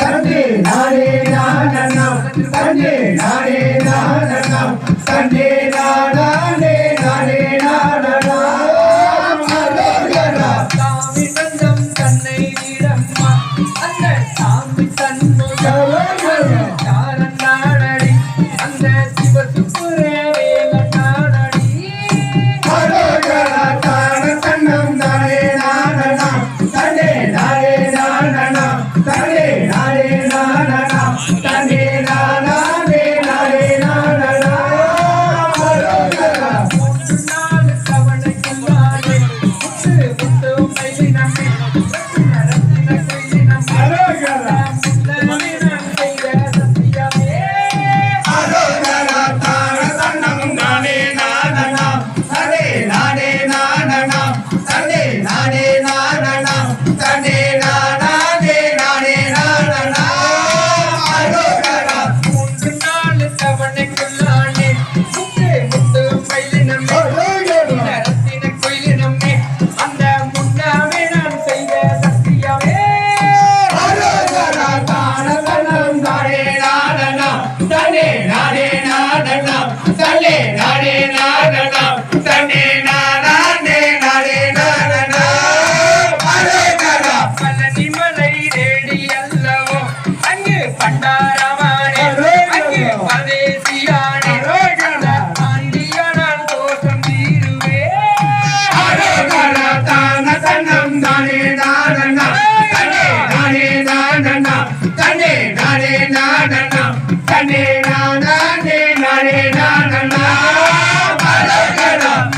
Sunday நாடே நாடனம் Sunday நாடே நாடனம் Sunday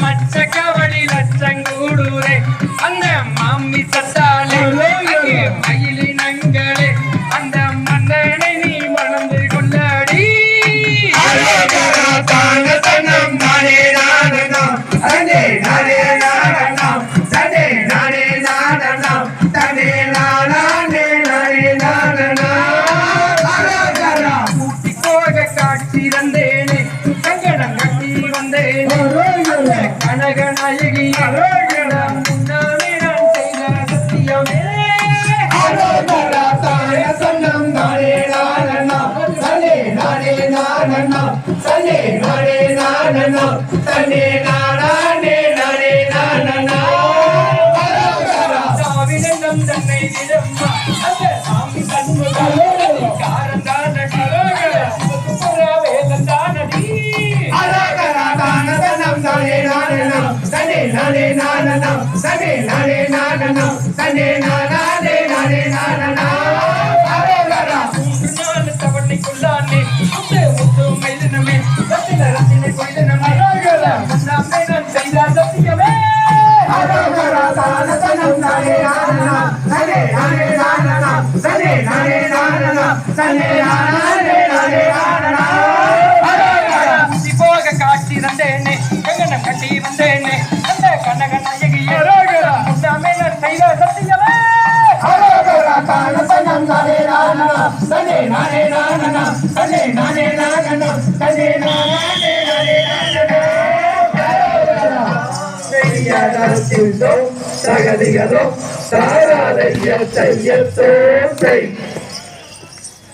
மச்சக்கவடி லட்சங்கூடூரே. அந்த மாமி சத்தாலே மயில் சங்கமே சன்னம் நானே நானண்ணா சன்னே நானே நானண்ணா சன்னே நாடகம் தனே நாடே நாடே நாடனா நானா அலே நானே நானா அலே நானே நானே நானா செய்யாதோ சகதியதோ சாராதைய செய்யத்தோ செய்.